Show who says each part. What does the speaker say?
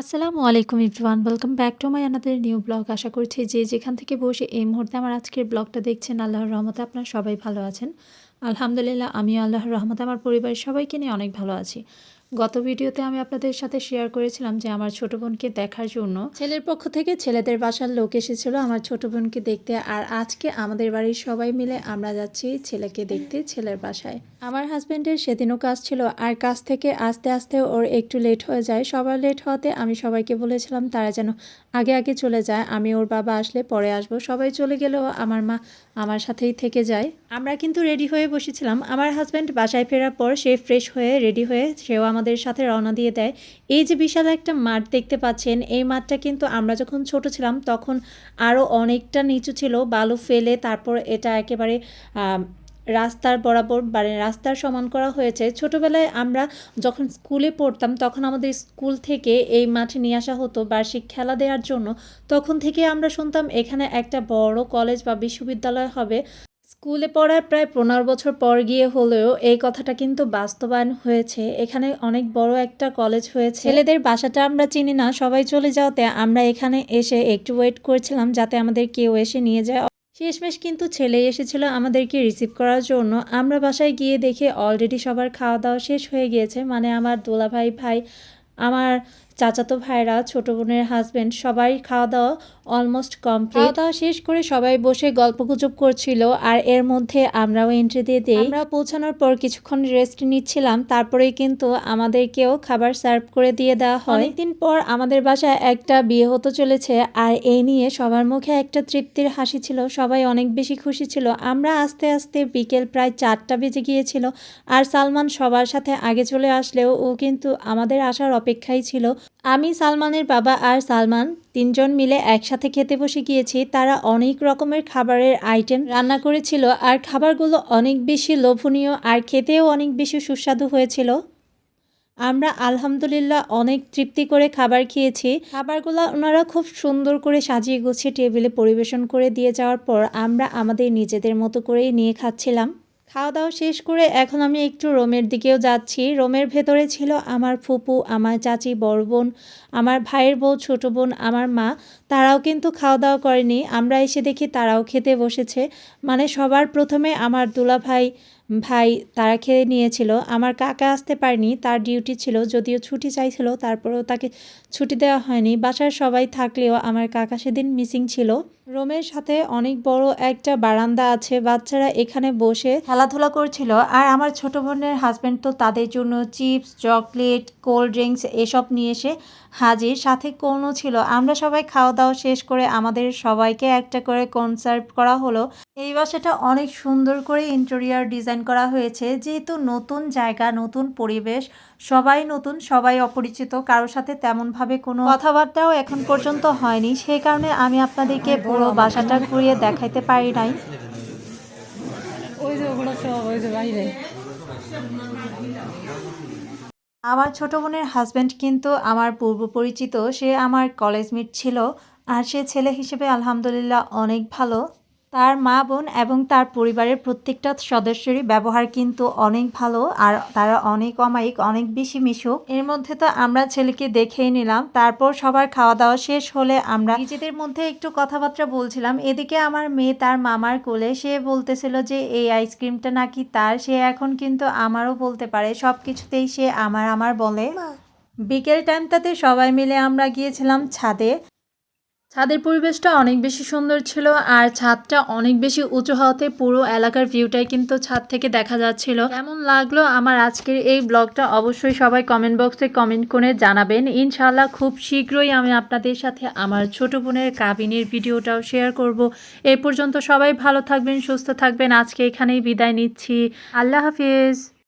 Speaker 1: আসসালামু আলাইকুম everyone welcome back to my আনাদের new blog আশা করছি যে যেখান থেকে বসে এই মুহূর্তে আমার আজকের ব্লগটা দেখছেন, আল্লাহর রহমতে আপনারা সবাই ভালো আছেন। আলহামদুলিল্লাহ আমি আল্লাহর রহমতে, আমার পরিবারের সবাইকে নিয়ে অনেক ভালো আছি। গত ভিডিওতে আমি আপনাদের সাথে শেয়ার করেছিলাম যে আমার ছোট বোনকে দেখার জন্য ছেলের পক্ষ থেকে ছেলেদের বাসার লোক এসেছিল, আমার ছোট বোনকে দেখতে। আর আজকে আমাদের বাড়ির সবাই মিলে আমরা যাচ্ছি ছেলেকে দেখতে ছেলের বাসায়। আমার হাজব্যান্ডের সেদিনও কাজ ছিল, আর কাজ থেকে আস্তে আস্তে ওর একটু লেট হয়ে যায়। সবার লেট হওয়াতে আমি সবাইকে বলেছিলাম, তারা যেন আগে আগে চলে যায়। আমি ওর বাবা আসলে পরে আসব। সবাই চলে গেলেও আমার মা আমার সাথেই থেকে যায়। আমরা কিন্তু রেডি হয়ে বসেছিলাম। আমার হাজব্যান্ড বাসায় ফেরার পর সে ফ্রেশ হয়ে রেডি হয়ে সেও আমাদের সাথে রওনা দিয়ে দেয়। এই যে বিশাল একটা মাঠ দেখতে পাচ্ছেন, এই মাঠটা কিন্তু আমরা যখন ছোট ছিলাম তখন আরও অনেকটা নিচু ছিল, বালু ফেলে তারপর এটা একেবারে রাস্তার বরাবর মানে রাস্তার সমান করা হয়েছে। ছোটবেলায় আমরা যখন স্কুলে পড়তাম তখন আমাদের স্কুল থেকে এই মাঠে নিয়ে আসা হতো বার্ষিক খেলা দেওয়ার জন্য। তখন থেকে আমরা শুনতাম এখানে একটা বড় কলেজ বা বিশ্ববিদ্যালয় হবে। স্কুলে পড়ার প্রায় পনেরো বছর পর গিয়ে হলেও এই কথাটা কিন্তু বাস্তবায়ন হয়েছে। এখানে অনেক বড় একটা কলেজ হয়েছে। ছেলেদের বাসাটা আমরা চিনি না, সবাই চলে যাওয়াতে আমরা এখানে এসে একটু ওয়েট করছিলাম যাতে আমাদের কেউ এসে নিয়ে যায়। শেষমেশ কিন্তু ছেলে এসেছিল আমাদেরকে রিসিভ করার জন্য। আমরা বাসায় গিয়ে দেখে অলরেডি সবার খাওয়া দাওয়া শেষ হয়ে গিয়েছে। মানে আমার দোলাভাই ভাই, আমার চাচাতো ভাইরা ছোট বোনের হাজবেন্ড সবাই খাওয়া দাওয়া অলমোস্ট কমপ্লিট খাওয়া দাওয়া শেষ করে সবাই বসে গল্পগুজব করছিল আর এর মধ্যে আমরাও এন্ট্রি দিয়ে দিই। আমরা পৌঁছানোর পর কিছুক্ষণ রেস্ট নিচ্ছিলাম তারপরেই কিন্তু আমাদেরকেও খাবার সার্ভ করে দিয়ে দেওয়া হয়। অনেকদিন পর আমাদের বাসায় একটা বিয়ে হতে চলেছে আর এই নিয়ে সবার মুখে একটা তৃপ্তির হাসি ছিল সবাই অনেক বেশি খুশি ছিল। আমরা আস্তে আস্তে বিকেল প্রায় চারটা বেজে গিয়েছিল আর সালমান সবার সাথে আগে চলে আসলেও ও কিন্তু আমাদের আসার অপেক্ষায় ছিল। আমি সালমানের বাবা আর সালমান তিনজন মিলে একসাথে খেতে বসে গিয়েছি। তারা অনেক রকমের খাবারের আইটেম রান্না করেছিল আর খাবারগুলো অনেক বেশি লোভনীয় আর খেতেও অনেক বেশি সুস্বাদু হয়েছিল। আমরা আলহামদুলিল্লাহ অনেক তৃপ্তি করে খাবার খেয়েছি। খাবারগুলো ওনারা খুব সুন্দর করে সাজিয়ে গুছিয়ে টেবিলে পরিবেশন করে দিয়ে যাওয়ার পর আমরা আমাদের নিজেদের মতো করেই নিয়ে খাচ্ছিলাম। খাওয়া দাওয়া শেষ করে এখন আমি একটু রোমের দিকেও যাচ্ছি। রোমের ভেতরে ছিল আমার ফুপু, আমার চাচি বড় বোন, আমার ভাইয়ের বউ, ছোট বোন, আমার মা। তারাও কিন্তু খাওয়া দাওয়া করেনি। আমরা এসে দেখি তারাও খেতে বসেছে। মানে সবার প্রথমে আমার দুলা ভাই ভাই তারা খেয়ে নিয়েছিল। আমার কাকা আসতে পারেনি, তার ডিউটি ছিল, যদিও ছুটি চাইছিল, তারপরেও তাকে ছুটি দেওয়া হয়নি। বাসার সবাই থাকলেও আমার কাকা সেদিন মিসিং ছিল। রোমের সাথে অনেক বড় একটা বারান্দা আছে, বাচ্চারা এখানে বসে খেলাধুলা করছিল। আর আমার ছোট বোনের হাজব্যান্ড তো তাদের জন্য চিপস চকলেট কোল্ড ড্রিঙ্কস এসব নিয়ে এসে হাজির। সাথে কোনো ছিল। আমরা সবাই খাওয়া দাওয়া শেষ করে আমাদের সবাইকে একটা করে কনসার্ভ করা হলো। বাসাটা অনেক সুন্দর করে ইন্টেরিয়ার ডিজাইন করা হয়েছে। যেহেতু নতুন জায়গা, নতুন পরিবেশ, সবাই নতুন, সবাই অপরিচিত, কারোর সাথে তেমনভাবে কোনো কথাবার্তাও এখন পর্যন্ত হয়নি। সেই কারণে আমি আপনাদেরকে পুরো বাসাটা ঘুরিয়ে দেখাইতে পারি নাই। আমার ছোট বোনের হাজব্যান্ড কিন্তু আমার পূর্ব পরিচিত। সে আমার কলেজ মেট ছিল। আর সে ছেলে হিসেবে আলহামদুলিল্লাহ অনেক ভালো। তার মা বোন এবং তার পরিবারের প্রত্যেকটা সদস্যেরই ব্যবহার কিন্তু অনেক ভালো আর তারা অনেক অমায়িক অনেক বেশি মিশুক। এর মধ্যে তো আমরা ছেলেকে দেখেই নিলাম। তারপর সবার খাওয়া দাওয়া শেষ হলে আমরা নিজেদের মধ্যে একটু কথাবার্তা বলছিলাম। এদিকে আমার মেয়ে তার মামার কোলে সে বলতেছিল যে এই আইসক্রিমটা নাকি তার। সে এখন কিন্তু আমারও বলতে পারে। সব কিছুতেই সে আমার আমার বলে। বিকেল টাইমটাতে সবাই মিলে আমরা গিয়েছিলাম ছাদে। ছাদের পরিবেশটা অনেক বেশি সুন্দর ছিল আর ছাদটা অনেক বেশি উঁচু হওয়াতে পুরো এলাকার ভিউটাই কিন্তু ছাদ থেকে দেখা যাচ্ছিল। কেমন লাগল আমার আজকের এই ব্লগটা অবশ্যই সবাই কমেন্ট বক্সে কমেন্ট করে জানাবেন। ইনশাল্লাহ খুব শীঘ্রই আমি আপনাদের সাথে আমার ছোট বোনের কাবিনের ভিডিওটাও শেয়ার করব। এই পর্যন্ত সবাই ভালো থাকবেন, সুস্থ থাকবেন। আজকে এখানেই বিদায় নিচ্ছি। আল্লাহ হাফিজ।